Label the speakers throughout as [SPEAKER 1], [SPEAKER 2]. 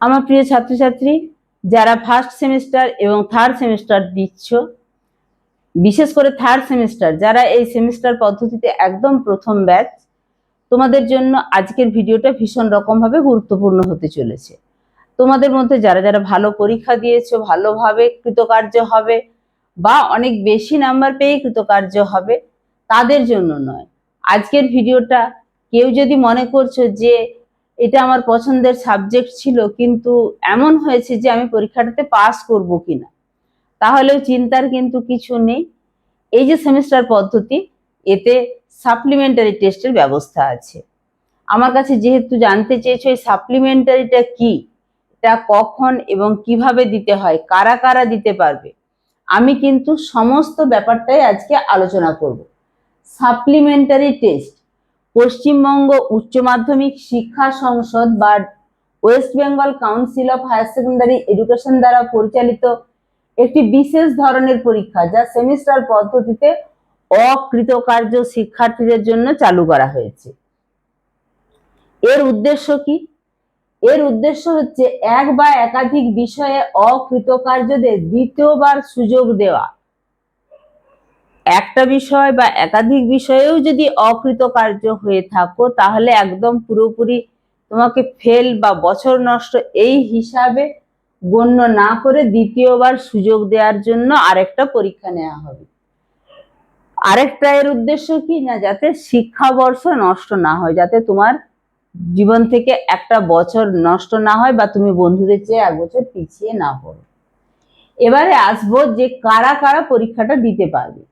[SPEAKER 1] আমার প্রিয় ছাত্রছাত্রী, যারা ফার্স্ট সেমিস্টার এবং থার্ড সেমিস্টার দিচ্ছ, বিশেষ করে থার্ড সেমিস্টার যারা এই সেমিস্টার পদ্ধতিতে একদম প্রথম ব্যাচ তোমাদের জন্য আজকের ভিডিওটা ভীষণ রকমভাবে গুরুত্বপূর্ণ হতে চলেছে। তোমাদের মধ্যে যারা যারা ভালো পরীক্ষা দিয়েছ, ভালোভাবে কৃতকার্য হবে, বা অনেক বেশি নাম্বার পেয়ে কৃতকার্য হবে, তাদের জন্য নয়। আজকের ভিডিওটা কেউ যদি মনে করছ যে এটা আমার পছন্দের সাবজেক্ট ছিল, কিন্তু এমন হয়েছে যে আমি পরীক্ষাটাতে পাস করব কিনা। তাহলেও চিন্তার কিন্তু কিছু নেই। এই যে সেমিস্টার পদ্ধতি, এতে সাপ্লিমেন্টারি টেস্টের ব্যবস্থা আছে। আমার কাছে যেহেতু জানতে চেয়েছো, এই সাপ্লিমেন্টারিটা কি? এটা কখন এবং কীভাবে দিতে হয়? কারা কারা দিতে পারবে? আমি কিন্তু সমস্ত ব্যাপারটাই আজকে আলোচনা করব। সাপ্লিমেন্টারি টেস্ট পশ্চিমবঙ্গ উচ্চ মাধ্যমিক শিক্ষা সংসদ বা West Bengal Council of Higher Secondary Education দ্বারা পরিচালিত একটি বিশেষ ধরনের পরীক্ষা যা সেমিস্টার পদ্ধতিতে অকৃতকার্য শিক্ষার্থীদের জন্য চালু করা হয়েছে। এর উদ্দেশ্য কি? এর উদ্দেশ্য হচ্ছে এক বা একাধিক বিষয়ে অকৃতকার্যদের দ্বিতীয়বার সুযোগ দেওয়া। একটা বিষয় বা একাধিক বিষয়েও যদি অকৃতকার্য হয়ে থাকো, তাহলে একদম পুরোপুরি তোমাকে ফেল বা বছর নষ্ট এই হিসাবে গণ্য না করে দ্বিতীয়বার সুযোগ দেওয়ার জন্য আরেকটা পরীক্ষা নেওয়া হবে। আরেকটা এর উদ্দেশ্য কি? না, যাতে শিক্ষাবর্ষ নষ্ট না হয়, যাতে তোমার জীবন থেকে একটা বছর নষ্ট না হয় বা তুমি বন্ধুদের চেয়ে এক বছর পিছিয়ে না পড়ো। এবারে আসব যে কারা কারা পরীক্ষাটা দিতে পারবে।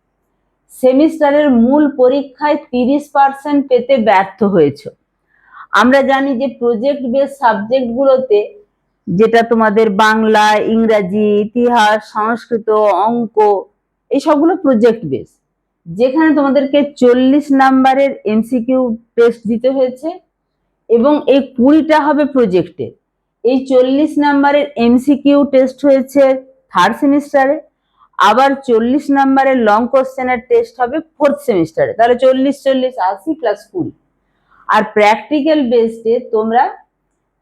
[SPEAKER 1] সেমিস্টারের মূল পরীক্ষায় তিরিশ পার্সেন্ট পেতে ব্যর্থ হয়েছে। আমরা জানি যে প্রজেক্ট বেস সাবজেক্টগুলোতে যেটা তোমাদের বাংলা, ইংরাজি, ইতিহাস, সংস্কৃত, অঙ্ক, এই সবগুলো প্রজেক্ট বেস যেখানে তোমাদেরকে চল্লিশ নাম্বারের এমসিকিউ টেস্ট দিতে হয়েছে এবং এই কুড়িটা হবে প্রজেক্টে এই চল্লিশ নাম্বারের এমসিকিউ টেস্ট হয়েছে থার্ড সেমিস্টারে আবার চল্লিশ নাম্বারের লং কোশ্চেনের টেস্ট হবে ফোর্থ সেমিস্টারে তাহলে চল্লিশ চল্লিশ, আশি প্লাস কুড়ি। আর প্র্যাকটিক্যাল বেসডে তোমরা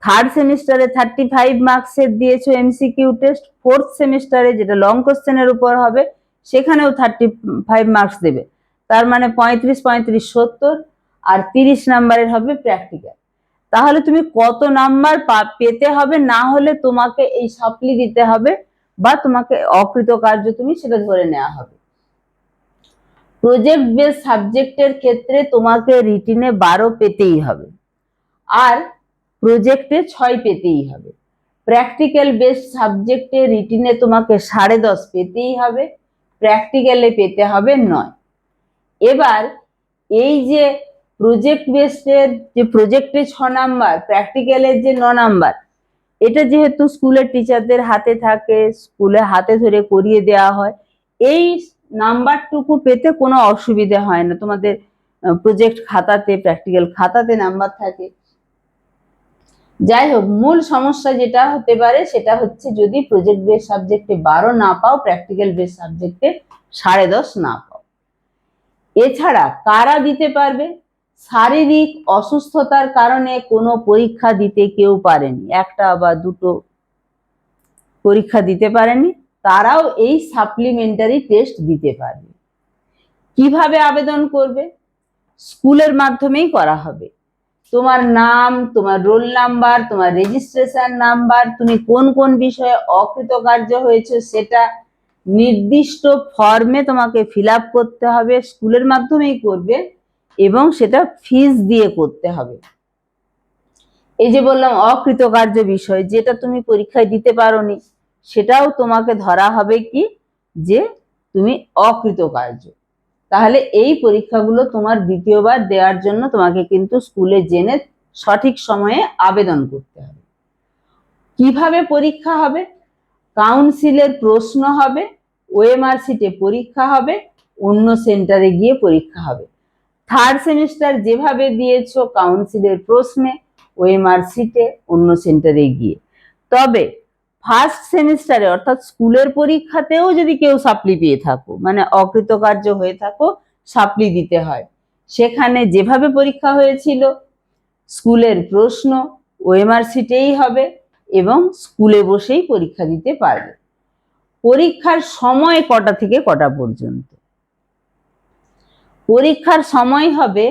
[SPEAKER 1] থার্ড সেমিস্টারে থার্টি ফাইভ মার্কসের দিয়েছ এমসিকিউ টেস্ট ফোর্থ সেমিস্টারে যেটা লং কোশ্চেনের উপর হবে, সেখানেও থার্টি ফাইভ মার্কস দেবে। তার মানে পঁয়ত্রিশ পঁয়ত্রিশ, সত্তর, আর তিরিশ নাম্বারের হবে প্র্যাকটিক্যাল তাহলে তুমি কত নাম্বার পেতে হবে, না হলে তোমাকে এই সাপ্লি দিতে হবে বা তোমাকে অকৃতকার্য তুমি সেটা ধরে নেওয়া হবে। প্রজেক্ট বেস সাবজেক্টের ক্ষেত্রে তোমাকে রিটিনে বারো পেতেই হবে। আর প্রজেক্টে ছয় পেতেই হবে। প্র্যাকটিক্যাল বেস সাবজেক্টে রিটিনে তোমাকে সাড়ে দশ পেতেই হবে। প্র্যাকটিক্যালে পেতে হবে নয়। এবার এই যে প্রজেক্ট বেসের যে প্রজেক্টে ছ নাম্বার প্র্যাকটিক্যালের যে ন নাম্বার এটা যেহেতু স্কুলের টিচারদের হাতে থাকে, স্কুলে হাতে ধরে করিয়ে দেওয়া হয়, এই নাম্বারটুকু পেতে কোনো অসুবিধে হয় না। তোমাদের প্রজেক্ট খাতাতে প্র্যাকটিক্যাল খাতাতে নাম্বার থাকে। যাই হোক মূল সমস্যা যেটা হতে পারে সেটা হচ্ছে যদি প্রজেক্ট বেস সাবজেক্টে বারো না পাও প্র্যাকটিক্যাল বেস সাবজেক্টে সাড়ে দশ না পাও। এছাড়া কারা দিতে পারবে? শারীরিক অসুস্থতার কারণে কোনো পরীক্ষা দিতে কেউ পারেনি। একটা বা দুটো পরীক্ষা দিতে পারেনি। তারাও এই সাপ্লিমেন্টারি টেস্ট দিতে পারবে। কীভাবে আবেদন করবে? স্কুলের মাধ্যমেই করা হবে। তোমার নাম, তোমার রোল নাম্বার, তোমার রেজিস্ট্রেশন নাম্বার, তুমি কোন কোন বিষয়ে অকৃতকার্য হয়েছে সেটা নির্দিষ্ট ফর্মে তোমাকে ফিল করতে হবে। স্কুলের মাধ্যমেই করবে। এবং সেটা ফিজ দিয়ে করতে হবে। এই যে বললাম, অকৃতকার্য বিষয়, যেটা তুমি পরীক্ষায় দিতে পারোনি, সেটাও তোমাকে ধরা হবে কি? যে তুমি অকৃতকার্য। তাহলে এই পরীক্ষাগুলো তোমার দ্বিতীয়বার দেওয়ার জন্য তোমাকে কিন্তু স্কুলে জেনে সঠিক সময়ে আবেদন করতে হবে। কীভাবে পরীক্ষা হবে? কাউন্সিলের প্রশ্ন হবে ওএমআর সিটে পরীক্ষা হবে, অন্য সেন্টারে গিয়ে পরীক্ষা হবে। থার্ড সেমিস্টার যেভাবে দিয়েছ কাউন্সিলের প্রশ্নে ওএমআর সিটে অন্য সেন্টারে গিয়ে। তবে ফার্স্ট সেমিস্টারে অর্থাৎ স্কুলের পরীক্ষাতেও যদি কেউ সাপ্লি পেয়ে থাকো মানে অকৃতকার্য হয়ে থাকো সাপ্লি দিতে হয়। সেখানে যেভাবে পরীক্ষা হয়েছিল, স্কুলের প্রশ্ন ওএমআর সিটেই হবে এবং স্কুলে বসেই পরীক্ষা দিতে পারবে। পরীক্ষার সময় কটা থেকে কটা পর্যন্ত? পরীক্ষার সময় হবে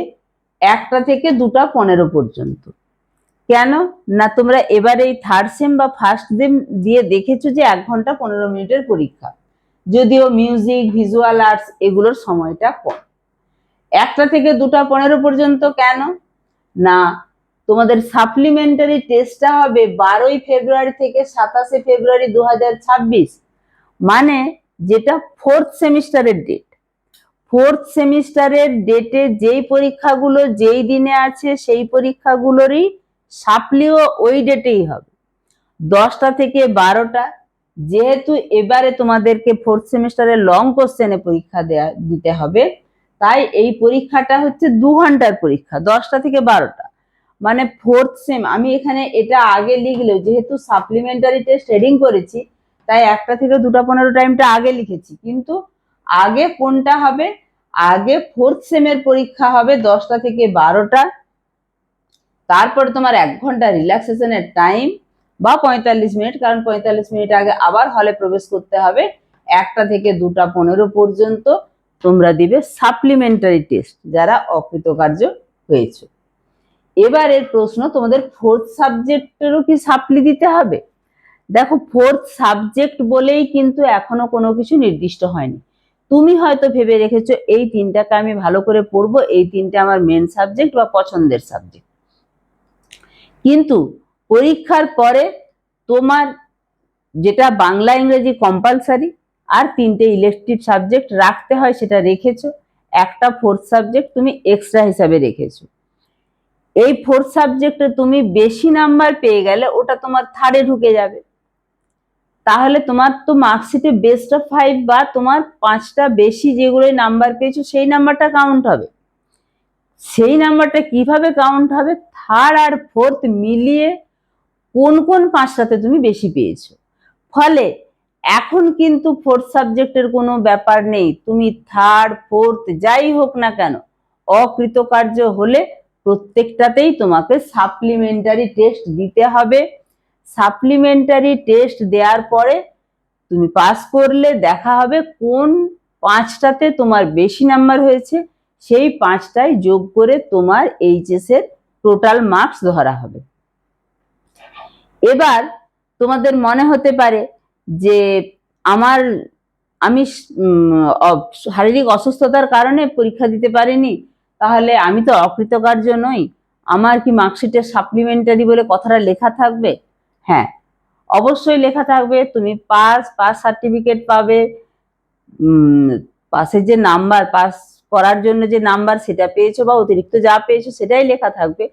[SPEAKER 1] একটা থেকে দুটা পনেরো পর্যন্ত। কেন? না তোমরা এবার এই থার্ড সেম বা ফার্স্ট সেম দিয়ে দেখেছ যে এক ঘণ্টা পনেরো মিনিটের পরীক্ষা। যদিও মিউজিক ভিজুয়াল আর্টস এগুলোর সময়টা কম। একটা থেকে দুটা পনেরো পর্যন্ত কেন? না, তোমাদের সাপ্লিমেন্টারি টেস্টটা হবে বারোই ফেব্রুয়ারি থেকে সাতাশে ফেব্রুয়ারি দু হাজার ছাব্বিশ। মানে যেটা ফোর্থ সেমিস্টারের ডেট ফোর্থ সেমিস্টারের ডেটে যেই পরীক্ষাগুলো যেই দিনে আছে, সেই পরীক্ষাগুলোরই সাপ্লিও ওই ডেটেই হবে। দশটা থেকে বারোটা, যেহেতু এবারে তোমাদেরকে ফোর্থ সেমিস্টারে লং কোশ্চেনে পরীক্ষা দেয়া, দিতে হবে, তাই এই পরীক্ষাটা হচ্ছে দু ঘণ্টার পরীক্ষা, দশটা থেকে বারোটা। মানে ফোর্থ সেম আমি এখানে এটা আগে লিখলেও, যেহেতু সাপ্লিমেন্টারি টেস্ট করেছি, তাই একটা থেকে দুটা পনেরো টাইমটা আগে লিখেছি, কিন্তু আগে কোনটা হবে? আগে ফোর্থ সেমের পরীক্ষা হবে দশটা থেকে বারোটা। তারপরে তোমার এক ঘণ্টা রিল্যাক্সেশনের টাইম বা পঁয়তাল্লিশ মিনিট, কারণ পঁয়তাল্লিশ মিনিট আগে আবার হলে প্রবেশ করতে হবে। একটা থেকে দুটা পনেরো পর্যন্ত তোমরা দিবে সাপ্লিমেন্টারি টেস্ট যারা অকৃতকার্য হয়েছে। এবারের প্রশ্ন, তোমাদের ফোর্থ সাবজেক্টেরও কি সাপ্লি দিতে হবে? দেখো ফোর্থ সাবজেক্ট বলেই কিন্তু এখনও কোনো কিছু নির্দিষ্ট হয়নি। তুমি হয়তো ভেবে রেখেছো, এই তিনটাকে আমি ভালো করে পড়ব, এই তিনটা আমার মেন সাবজেক্ট বা পছন্দের সাবজেক্ট কিন্তু পরীক্ষার পরে তোমার যেটা বাংলা, ইংরেজি কম্পালসারি আর তিনটে ইলেকটিভ সাবজেক্ট রাখতে হয় সেটা রেখেছো, একটা ফোর্থ সাবজেক্ট তুমি এক্সট্রা হিসাবে রেখেছো। এই ফোর্থ সাবজেক্টে তুমি বেশি নাম্বার পেয়ে গেলে ওটা তোমার থার্ডে ঢুকে যাবে। তাহলে তোমার তো মার্কশিটে বেস্ট অফ ফাইভ বা তোমার পাঁচটা বেশি যেগুলো নাম্বার পেয়েছ, সেই নাম্বারটা কাউন্ট হবে। সেই নাম্বারটা কীভাবে কাউন্ট হবে? থার্ড আর ফোর্থ মিলিয়ে কোন কোন পাঁচটাতে তুমি বেশি পেয়েছ? ফলে এখন কিন্তু ফোর্থ সাবজেক্টের কোনো ব্যাপার নেই। তুমি থার্ড ফোর্থ যাই হোক না কেন, অকৃতকার্য হলে প্রত্যেকটাতেই তোমাকে সাপ্লিমেন্টারি টেস্ট দিতে হবে। সাপ্লিমেন্টারি টেস্ট দেওয়ার পরে তুমি পাস করলে দেখা হবে কোন পাঁচটাতে তোমার বেশি নাম্বার হয়েছে, সেই পাঁচটায় যোগ করে তোমার এইচএস এর টোটাল মার্কস ধরা হবে। এবার তোমাদের মনে হতে পারে যে আমার আমি শারীরিক অসুস্থতার কারণে পরীক্ষা দিতে পারিনি, তাহলে আমি তো অকৃতকার্য নই। আমার কি মার্কশিটে সাপ্লিমেন্টারি বলে কথাটা লেখা থাকবে? হ্যাঁ অবশ্যই লেখা থাকবে, তুমি পাস পাস সার্টিফিকেট পাবে। পাসের যে নাম্বার পাস করার জন্য যে নাম্বার সেটা পেয়েছ বা অতিরিক্ত যা পেয়েছ সেটাই লেখা থাকবে।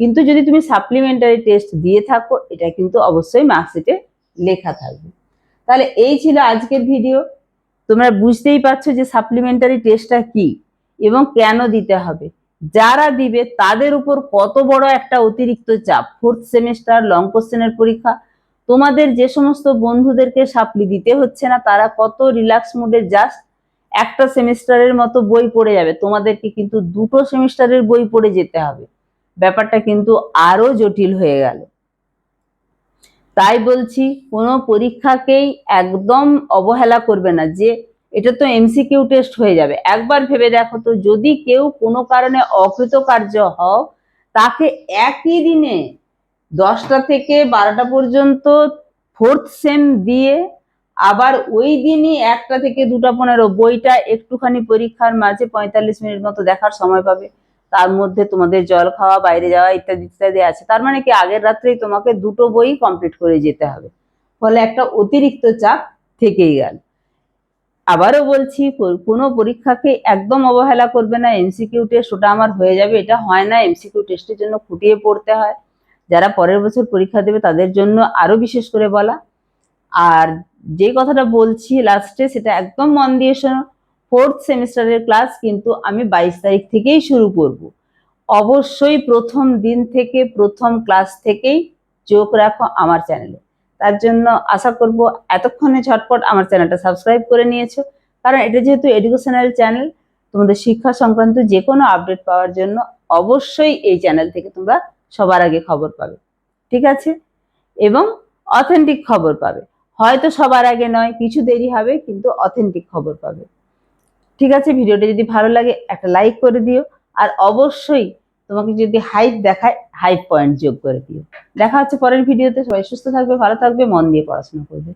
[SPEAKER 1] কিন্তু যদি তুমি সাপ্লিমেন্টারি টেস্ট দিয়ে থাকো, এটা কিন্তু অবশ্যই মার্কশিটে লেখা থাকবে। তাহলে এই ছিল আজকের ভিডিও তোমরা বুঝতেই পারছ যে সাপ্লিমেন্টারি টেস্টটা কি এবং কেন দিতে হবে। যারা দিবে তাদের উপর কত বড় একটা অতিরিক্ত চাপ। ফোর্থ সেমিস্টার লং কোশ্চেনের পরীক্ষা। তোমাদের যে সমস্ত বন্ধুদেরকে সাপ্লি দিতে হচ্ছে না, তারা কত রিল্যাক্স মুডে জাস্ট একটা সেমিস্টারের মতো বই পড়ে যাবে। তোমাদেরকে কিন্তু দুটো সেমিস্টারের বই পড়ে যেতে হবে। ব্যাপারটা কিন্তু আরও জটিল হয়ে গেল। তাই বলছি, কোনো পরীক্ষাকেই একদম অবহেলা করবে না যে এটা তো এমসিকিউ টেস্ট হয়ে যাবে। একবার ভেবে দেখো তো, যদি কেউ কোনো কারণে অকৃতকার্য হও, তাকে একই দিনে দশটা থেকে বারোটা পর্যন্ত ফোর্থ সেম দিয়ে আবার ওই দিনই একটা থেকে দুটা পনেরো বইটা একটুখানি পরীক্ষার মাঝে পঁয়তাল্লিশ মিনিট মতো দেখার সময় পাবে। তার মধ্যে তোমাদের জল খাওয়া, বাইরে যাওয়া ইত্যাদি ইত্যাদি আছে। তার মানে কি, আগের রাত্রেই তোমাকে দুটো বই কমপ্লিট করে যেতে হবে। ফলে একটা অতিরিক্ত চাপ থেকেই গেল। আবারও বলছি কোনো পরীক্ষাকে একদম অবহেলা করবে না। এমসিকিউ টেস্ট ওটা আমার হয়ে যাবে, এটা হয় না। এমসিকিউ টেস্টের জন্য খুঁটিয়ে পড়তে হয়। যারা পরের বছর পরীক্ষা দেবে তাদের জন্য আরও বিশেষ করে বলা। আর যে কথাটা বলছি লাস্টে সেটা একদম মন দিয়ে শোনো। ফোর্থ সেমিস্টারের ক্লাস কিন্তু আমি বাইশ তারিখ থেকেই শুরু করব। অবশ্যই প্রথম দিন থেকে, প্রথম ক্লাস থেকেই চোখ রাখো আমার চ্যানেলে তার জন্য আশা করব এতক্ষণে ঝটপট আমার চ্যানেলটা সাবস্ক্রাইব করে নিয়েছো। কারণ এটা যেহেতু এডুকেশনাল চ্যানেল, তোমাদের শিক্ষা সংক্রান্ত যে কোনো আপডেট পাওয়ার জন্য অবশ্যই এই চ্যানেল থেকে তোমরা সবার আগে খবর পাবে। ঠিক আছে? এবং অথেন্টিক খবর পাবে। হয়তো সবার আগে নয়, কিছু দেরি হবে, কিন্তু অথেন্টিক খবর পাবে। ঠিক আছে? ভিডিওটা যদি ভালো লাগে, একটা লাইক করে দিও। আর অবশ্যই তোমাকে যদি হাইপ দেখায় হাইপ পয়েন্ট যোগ করে দিও। দেখা হচ্ছে পরের ভিডিওতে সবাই সুস্থ থাকবে, ভালো থাকবে, মন দিয়ে পড়াশোনা করবে।